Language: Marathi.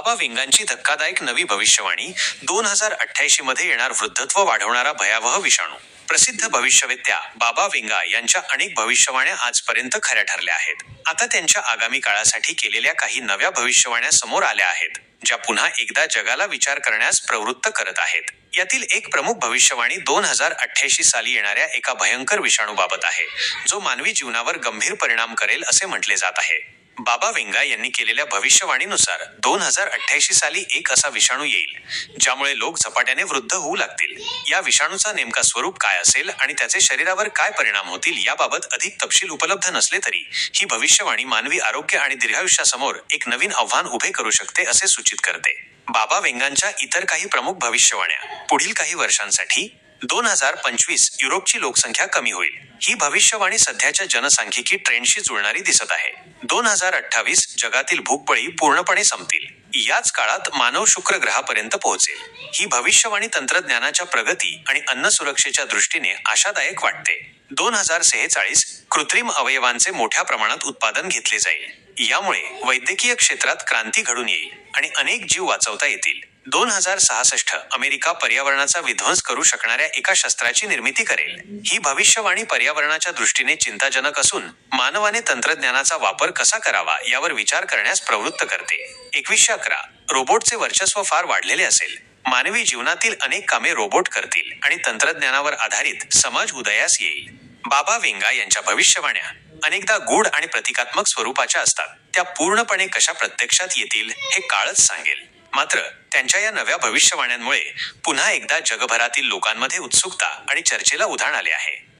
बाबा वेंगांची धक्कादायक नवी भविष्यवाणी दोन हजार अठ्ठ्याऐंशी मध्ये येणार वृद्धत्व वाढवणारा भयावह विषाणू. प्रसिद्ध भविष्यवेत्या बाबा वेंगा यांच्या अनेक भविष्यवाण्या आजपर्यंत खऱ्या ठरल्या आहेत. आता त्यांच्या आगामी काळासाठी केलेल्या काही नव्या भविष्यवाण्या समोर आल्या आहेत ज्या पुन्हा एकदा जगाला विचार करण्यास प्रवृत्त करत आहेत. यातील एक प्रमुख भविष्यवाणी दोन हजार अठ्ठ्याऐंशी साली येणाऱ्या एका भयंकर विषाणूबाबत आहे जो मानवी जीवनावर गंभीर परिणाम करेल असे म्हटले जात आहे. बाबा वेंगा यांनी केलेल्या भविष्यवाणीनुसार दोन हजार अठ्ठ्याऐंशी साली एक असा विषाणू येईल ज्यामुळे लोक झपाट्याने वृद्ध होऊ लागतील. या विषाणूचा नेमका स्वरूप काय असेल आणि त्याचे शरीरावर काय परिणाम होतील याबाबत अधिक तपशील उपलब्ध नसले तरी ही भविष्यवाणी मानवी आरोग्य आणि दीर्घायुष्यासमोर एक नवीन आव्हान उभे करू शकते असे सूचित करते. बाबा वेंगांच्या इतर काही प्रमुख भविष्यवाण्या पुढील काही वर्षांसाठी दोन हजार पंचवीस युरोपची लोकसंख्या कमी होईल. ही भविष्यवाणी सध्याच्या जनसांख्यिकी ट्रेंडशी जुळणारी दिसत आहे. दोन हजार अठ्ठावीस जगातील भूकबळी पूर्णपणे संपतील. याच काळात मानव शुक्र ग्रहापर्यंत पोहोचेल. ही भविष्यवाणी तंत्रज्ञानाच्या प्रगती आणि अन्न सुरक्षेच्या दृष्टीने आशादायक वाटते. दोन हजार सेहेचाळीस कृत्रिम अवयवांचे मोठ्या प्रमाणात उत्पादन घेतले जाईल. यामुळे वैद्यकीय क्षेत्रात क्रांती घडून येईल आणि अनेक जीव वाचवता येतील. दोन हजार सहासष्ट अमेरिका पर्यावरणाचा विध्वंस करू शकणाऱ्या एका शस्त्राची निर्मिती करेल. ही भविष्यवाणी पर्यावरणाच्या दृष्टीने चिंताजनक असून मानवाने तंत्रज्ञानाचा वापर कसा करावा यावर विचार करण्यास प्रवृत्त करते. एकवीसशे अकरा रोबोटचे वर्चस्व फार वाढलेले असेल. मानवी जीवनातील अनेक कामे रोबोट करतील आणि तंत्रज्ञानावर आधारित समाज उदयास येईल. बाबा वेंगा यांच्या भविष्यवाण्या अनेकदा गूढ आणि प्रतिकात्मक स्वरूपाच्या असतात. त्या पूर्णपणे कशा प्रत्यक्षात येतील हे काळच सांगेल. मात्र त्यांच्या या नव्या भविष्यवाण्यांमुळे पुन्हा एकदा जगभरातील लोकांमध्ये उत्सुकता आणि चर्चेला उधाण आले आहे.